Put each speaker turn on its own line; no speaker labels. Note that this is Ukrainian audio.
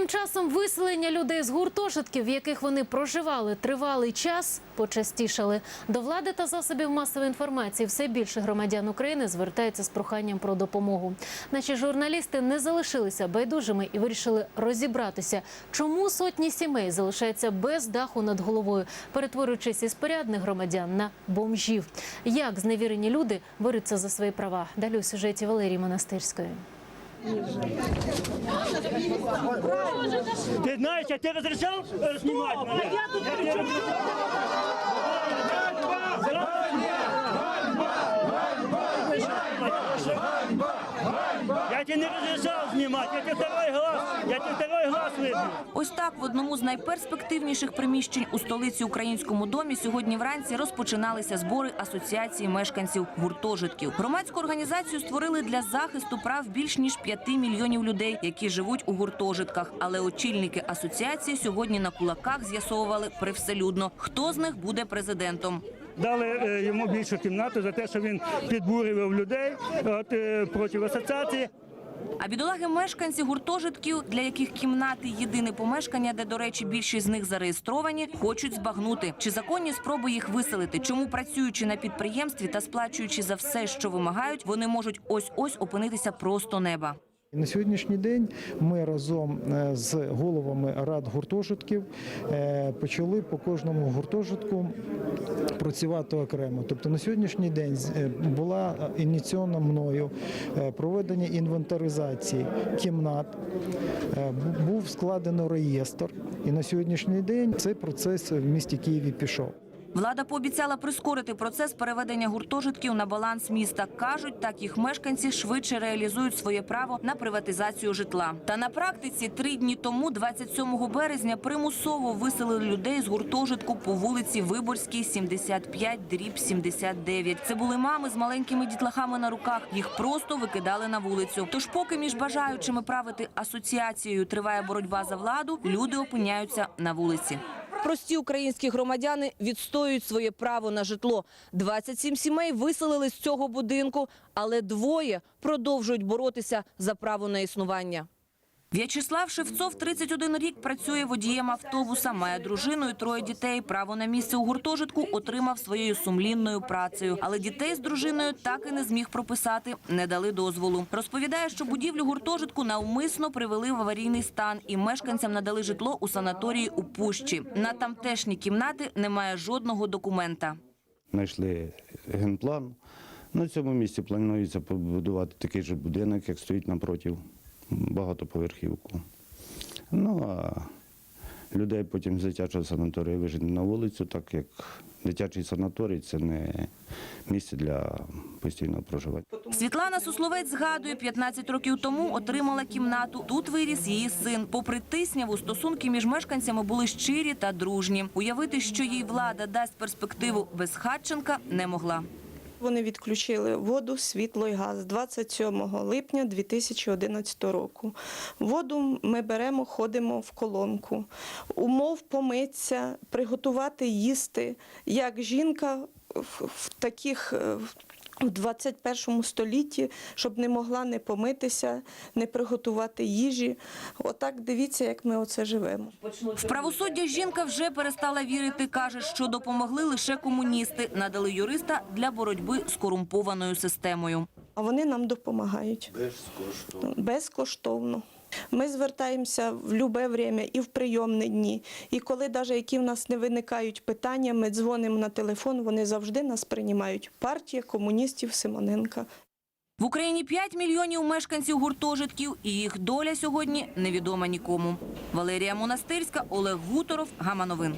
Тим часом виселення людей з гуртожитків, в яких вони проживали тривалий час, почастішали. До влади та засобів масової інформації все більше громадян України звертаються з проханням про допомогу. Наші журналісти не залишилися байдужими і вирішили розібратися, чому сотні сімей залишаються без даху над головою, перетворюючись із порядних громадян на бомжів. Як зневірені люди борються за свої права? Далі у сюжеті Валерії Монастирської.
Ты знаешь, я тебе разрешал э, снимать? Я тебе разрешал. Я тебе не разрешал снимать, я тебе второй глаз, я тебе второй глаз выбью.
Ось так в одному з найперспективніших приміщень у столиці українському домі сьогодні вранці розпочиналися збори асоціації мешканців гуртожитків. Громадську організацію створили для захисту прав більш ніж 5 мільйонів людей, які живуть у гуртожитках. Але очільники асоціації сьогодні на кулаках з'ясовували привселюдно, хто з них буде президентом.
Дали е, йому більшу кімнату за те, що він підбурював людей от, е, проти асоціації.
А бідолаги мешканці гуртожитків, для яких кімнати єдине помешкання, де, до речі, більшість з них зареєстровані, хочуть збагнути, чи законні спроби їх виселити, чому працюючи на підприємстві та сплачуючи за все, що вимагають, вони можуть ось ось опинитися просто неба.
На сьогоднішній день ми разом е, з головами рад гуртожитків е, почали по кожному гуртожитку працювати окремо. Тобто на сьогоднішній день е, була ініційована мною проведення інвентаризації кімнат, був складено реєстр, і на сьогоднішній день цей процес в місті Києві пішов.
Влада пообіцяла прискорити процес переведення гуртожитків на баланс міста. кажуть, так їх мешканці швидше реалізують своє право на приватизацію житла. Та на практиці три дні тому, 27 березня, примусово виселили людей з гуртожитку по вулиці Виборській, 75, дріб 79. Це були мами з маленькими дітлахами на руках. Їх просто викидали на вулицю. Тож, поки між бажаючими правити асоціацією триває боротьба за владу, люди опиняються на вулиці. Прості українські громадяни відстоюють своє право на житло. 27 сімей виселили з цього будинку, але двоє продовжують боротися за право на існування. В'ячеслав Шевцов 31 рік працює водієм автобуса, має дружину і троє дітей. Право на місце у гуртожитку отримав своєю сумлінною працею. Але дітей з дружиною так і не зміг прописати, не дали дозволу. Розповідає, що будівлю гуртожитку навмисно привели в аварійний стан і мешканцям надали житло у санаторії у Пущі. На тамтешні кімнати немає жодного документа.
знайшли генплан. На цьому місці планується побудувати такий же будинок, як стоїть напротив, багатоповерхівку. Ну а людей потім з дитячого санаторію вижені на вулицю, так як дитячий санаторій це не місце для постійного проживання.
Світлана Сусловець згадує, 15 років тому отримала кімнату. Тут виріс її син. Попри тисняву, стосунки між мешканцями були щирі та дружні. Уявити, що їй влада дасть перспективу без Хатченка, не могла.
Вони відключили воду, світло і газ 27 липня 2011 року. Воду ми беремо, ходимо в колонку. Умов помитися, приготувати їсти. Як жінка в, таких е, в 21 столітті, щоб не могла не помитися, не приготувати їжі. Отак дивіться, як ми оце живемо.
В правосуддя жінка вже перестала вірити. каже, що допомогли лише комуністи. Надали юриста для боротьби з корумпованою системою.
А вони нам допомагають. Безкоштовно. Безкоштовно. Ми звертаємося в будь-яке время і в прийомні дні. І коли навіть які в нас не виникають питання, ми дзвонимо на телефон, вони завжди нас приймають. Партія комуністів Симоненка.
В Україні 5 мільйонів мешканців гуртожитків, і їх доля сьогодні невідома нікому. Валерія Монастирська, Олег Гуторов, Гама Новин.